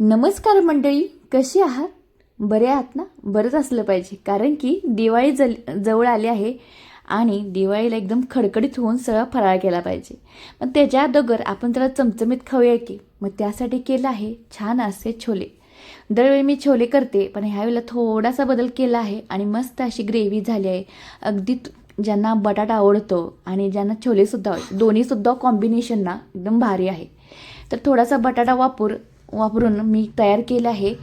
नमस्कार मंडळी कशी आहात? बरे आहात ना? बरंच असलं पाहिजे कारण की दिवाळी जल जवळ आली आहे आणि दिवाळीला एकदम खडखडीत होऊन सगळा फराळ केला पाहिजे. मग त्याच्या अगोदर आपण त्याला चमचमीत खाऊया की मग त्यासाठी केलं आहे छान असे छोले. दरवेळी मी छोले करते पण ह्यावेळेला थोडासा बदल केला आहे आणि मस्त अशी ग्रेव्ही झाली आहे. अगदी ज्यांना बटाटा आवडतो आणि ज्यांना छोलेसुद्धा आवडतो दोन्हीसुद्धा कॉम्बिनेशन ना एकदम भारी आहे. तर थोडासा बटाटा वापर वापरून मी तयार केलं आहे.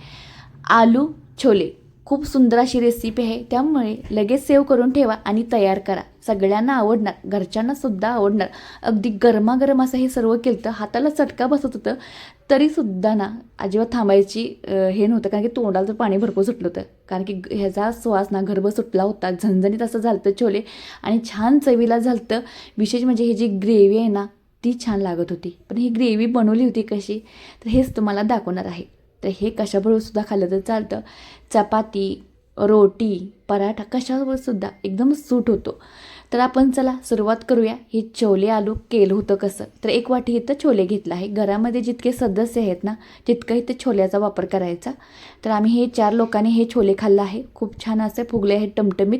आलू छोले. खूप सुंदर अशी रेसिपी आहे. त्यामुळे लगेच सेव्ह करून ठेवा आणि तयार करा. सगळ्यांना आवडणार. घरच्यांनासुद्धा आवडणार. अगदी गरमागरम असं हे सर्व केलं तर हाताला चटका बसत होतं. तरीसुद्धा ना अजिबात थांबायची हे नव्हतं. कारण की तोंडाला तर पाणी भरपूर सुटलं होतं. कारण की ह्याचा श्वास ना गर्भ सुटला होता. झणझणीत असं झालं होतं छोले. आणि छान चवीला झालं होतं विशेष म्हणजे ही जी ग्रेव्ही आहे ना ती छान लागत होती. पण ही ग्रेव्ही बनवली होती कशी तर हेच तुम्हाला दाखवणार आहे. तर हे कशाबरोबर सुद्धा खाल्लं तर चालतं. चपाती रोटी पराठा कशाबरोबर सुद्धा एकदम सूट होतो. तर आपण चला सुरुवात करूया. हे छोले आलू केलं होतं कसं. तर एक वाटी इथं छोले घेतलं आहे. घरामध्ये जितके सदस्य आहेत ना तितकं इथं छोल्याचा वापर करायचा. तर आम्ही हे चार लोकांनी हे छोले खाल्लं आहे. खूप छान असे फुगले आहेत टमटमीत.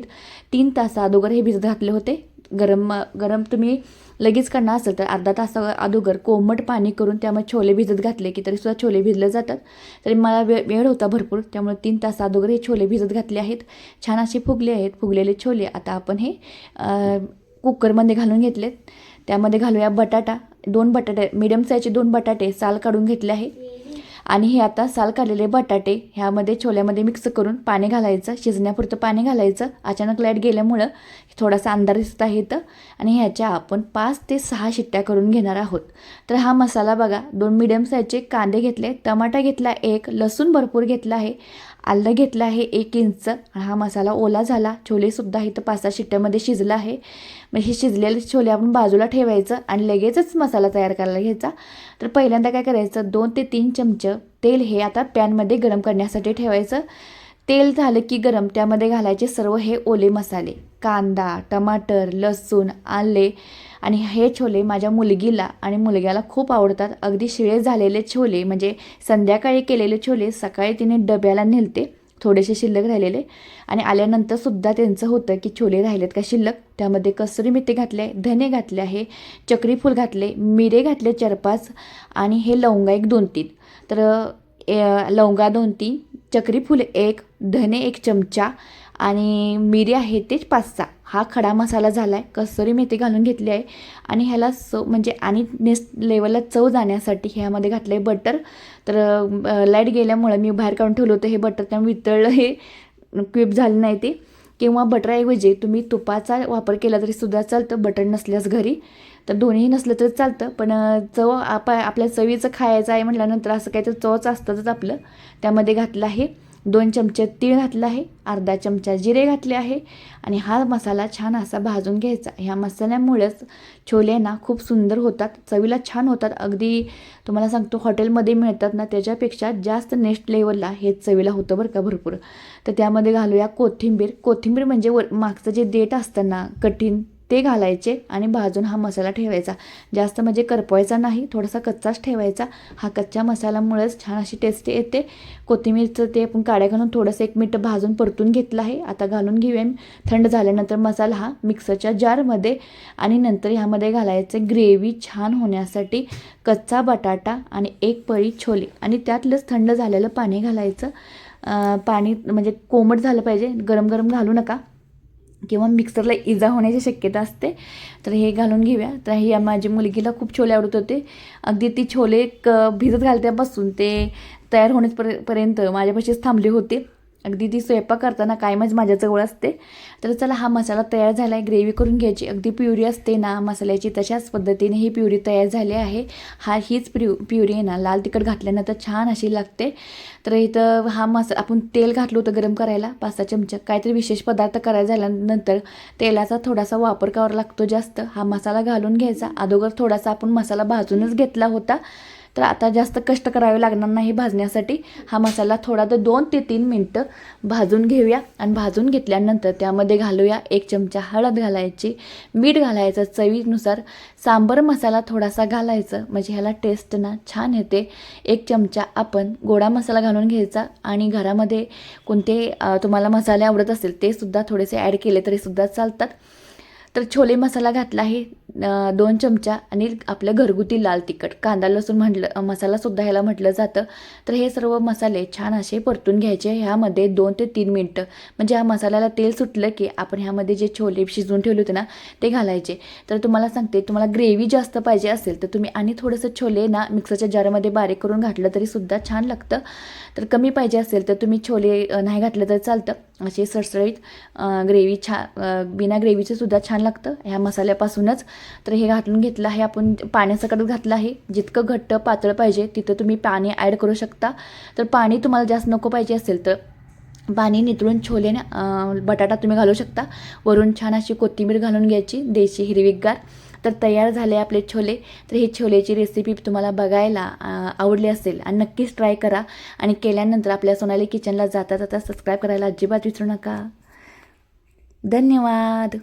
तीन तासा अगोदर हे भिजत घातले होते. गरम गरम तुम्ही लगेच करणार असेल तर अर्धा तासा अगोदर कोमट पाणी करून त्यामुळे छोले भिजत घातले की तरीसुद्धा छोले भिजले जातात. तरी मला वे वेळ होता भरपूर त्यामुळे तीन तास अगोदर हे छोले भिजत घातले आहेत. छान असे फुगले आहेत फुगलेले छोले. आता आपण हे कुकरमध्ये घालून घेतलेत. त्यामध्ये घालूया बटाटा दोन बटाटे मिडियम साईजचे दोन बटाटे साल काढून घेतले आहे. आणि हे आता साल काढलेले बटाटे ह्यामध्ये छोल्यामध्ये मिक्स करून पाणी घालायचं शिजण्यापुरतं पाणी घालायचं. अचानक लाइट गेल्यामुळं थोडासा अंधार दिसत आहे इथं. आणि ह्याच्या आपण पाच ते सहा शिट्ट्या करून घेणार आहोत. तर हा मसाला बघा दोन मिडियम साईजचे कांदे घेतले टमाटा घेतला एक लसूण भरपूर घेतला आहे. आलं घेतलं आहे एक इंच. हा मसाला ओला झाला. छोलेसुद्धा इथं पाच सहा शिट्ट्यामध्ये शिजला आहे. मग हे शिजलेले छोले आपण बाजूला ठेवायचं आणि लगेचच मसाला तयार करायला घ्यायचा. तर पहिल्यांदा काय करायचं? दोन ते तीन चमचं तेल हे आता पॅनमध्ये गरम करण्यासाठी ठेवायचं. तेल झालं की गरम त्यामध्ये घालायचे सर्व हे ओले मसाले कांदा टमाटर लसूण आले आणि हे छोले माझ्या मुलगीला आणि मुलग्याला खूप आवडतात. अगदी शिळे झालेले छोले म्हणजे संध्याकाळी केलेले छोले सकाळी तिने डब्याला नेलते थोडेसे शिल्लक राहिलेले आणि आल्यानंतर सुद्धा त्यांचं होतं की छोले राहिलेत का शिल्लक. त्यामध्ये कसुरी मेथी घातले धने घातले आहे चक्रीफूल घातले मिरे घातले चार पाच आणि हे लवंगा एक दोन तीन. तर ए- लवंगा दोन तीन चक्रीफूल एक धने एक चमचा आणि मिरी आहे तेच पाच सहा हा खडा मसाला झाला आहे कसुरी मेथी घालून घेतली आहे आणि ह्याला चव म्हणजे आणि नेक्स्ट लेवलला चव जाण्यासाठी ह्यामध्ये घातलं आहे बटर. तर लाइट गेल्यामुळं मी बाहेर काढून ठेवलं होतं हे बटर त्यामुळे वितळलं हे क्विप झालं नाही ते. किंवा बटरऐवजी तुम्ही तुपाचा वापर केला तरी सुद्धा चालतं बटर नसल्यास घरी. तर दोन्ही नसलं तरी चालतं. पण चव आप आपल्या चवीचं खायचं आहे म्हटल्यानंतर असं काहीतरी चवच असतातच आपलं. त्यामध्ये घातलं आहे दोन चमचे तीळ घातलं आहे अर्धा चमचा जिरे घातले आहे आणि हा मसाला छान असा भाजून घ्यायचा. ह्या मसाल्यामुळेच छोले ना खूप सुंदर होतात चवीला छान होतात. अगदी तुम्हाला सांगतो हॉटेलमध्ये मिळतात ना त्याच्यापेक्षा जास्त नेक्स्ट लेवलला हे चवीला होतं बरं का भरपूर. तर त्यामध्ये घालूया कोथिंबीर. कोथिंबीर म्हणजे वर मागचं जे देठ असतं ना कठीण ते घालायचे आणि भाजून हा मसाला ठेवायचा. जास्त म्हणजे करपवायचा नाही थोडासा कच्चाच ठेवायचा. हा कच्च्या मसाल्यामुळेच छान अशी टेस्ट येते. कोथिंबीरचं ते आपण काड्या घालून थोडंसं एक मीठ भाजून परतून घेतलं आहे. आता घालून घेऊया थंड झाल्यानंतर मसाला हा मिक्सरच्या जारमध्ये आणि नंतर ह्यामध्ये घालायचं ग्रेव्ही छान होण्यासाठी कच्चा बटाटा आणि एक पळी छोले आणि त्यातलंच थंड झालेलं पाणी घालायचं. पाणी म्हणजे कोमट झालं पाहिजे. गरम गरम घालू नका. किंवा मिक्सरला इजा होण्याची शक्यता असते तर हे घालून घेऊया. तर हे माझी मुलगीला खूप छोले आवडत होते. अगदी ती छोले क भिजत घालत्यापासून ते तयार होण्यापर्यंत पर्यंत माझ्यापाशीच थांबले होते. अगदी ती स्वयंपाक करताना कायमच माझ्याजवळ असते. तर चला हा मसाला तयार झाला आहे ग्रेव्ही करून घ्यायची. अगदी प्युरी असते ना मसाल्याची तशाच पद्धतीने ही प्युरी तयार झाली आहे. हा हीच प्यु प्युरी आहे ना लाल तिखट घातल्यानंतर छान अशी लागते. तर इथं हा मसा आपण तेल घातलं होतं गरम करायला पाच सहा चमचा. काहीतरी विशेष पदार्थ करायला झाल्यानंतर तेलाचा थोडासा वापर करावा लागतो जास्त. हा मसाला घालून घ्यायचा. अगोदर थोडासा आपण मसाला भाजूनच घेतला होता. तर आता जास्त कष्ट करावे लागणार नाही भाजण्यासाठी. हा मसाला थोडा तर दोन ते तीन मिनटं भाजून घेऊया आणि भाजून घेतल्यानंतर त्यामध्ये घालूया एक चमचा हळद घालायची मीठ घालायचं चवीनुसार सांबर मसाला थोडासा घालायचं म्हणजे ह्याला टेस्ट ना छान येते. एक चमचा आपण गोडा मसाला घालून घ्यायचा आणि घरामध्ये कोणते तुम्हाला मसाले आवडत असेल ते सुद्धा थोडेसे ॲड केले तरी सुद्धा चालतात. तर छोले मसाला घातला आहे दोन चमचा आणि आपलं घरगुती लाल तिखट. कांदा लसूण म्हटलं मसालासुद्धा ह्याला म्हटलं जातं. तर हे सर्व मसाले छान असे परतून घ्यायचे. ह्यामध्ये दोन ते तीन मिनटं. म्हणजे ह्या मसाल्याला तेल सुटलं की आपण ह्यामध्ये जे छोले शिजवून ठेवले होते ना ते घालायचे. तर तुम्हाला सांगते तुम्हाला ग्रेव्ही जास्त पाहिजे असेल तर तुम्ही आणि थोडंसं छोले ना मिक्सरच्या जारमध्ये बारीक करून घातलं तरीसुद्धा छान लागतं. तर कमी पाहिजे असेल तर तुम्ही छोले नाही घातलं तर चालतं. असे सळसळीत ग्रेव्ही छा बिना ग्रेव्हीचं सुद्धा छान लागतं. ह्या मसाल्यापासूनच. तर हे घालून घेतलं आहे आपण पाण्यासकट घातलं आहे. जितकं घट्ट पातळ पाहिजे तिथं तुम्ही पाणी ॲड करू शकता. तर पाणी तुम्हाला जास्त नको पाहिजे असेल तर पाणी नितळून छोले बटाटा तुम्ही घालू शकता. वरून छान अशी कोथिंबीर घालून घ्यायची देशी हिरवीगार. तर तयार झाले आपले छोले. तर ही छोलेची रेसिपी तुम्हाला बघायला आवडली असेल आणि नक्कीच ट्राय करा. आणि केल्यानंतर आपल्या सोनाली किचनला जाता जाता सबस्क्राईब करायला अजिबात विसरू नका. धन्यवाद.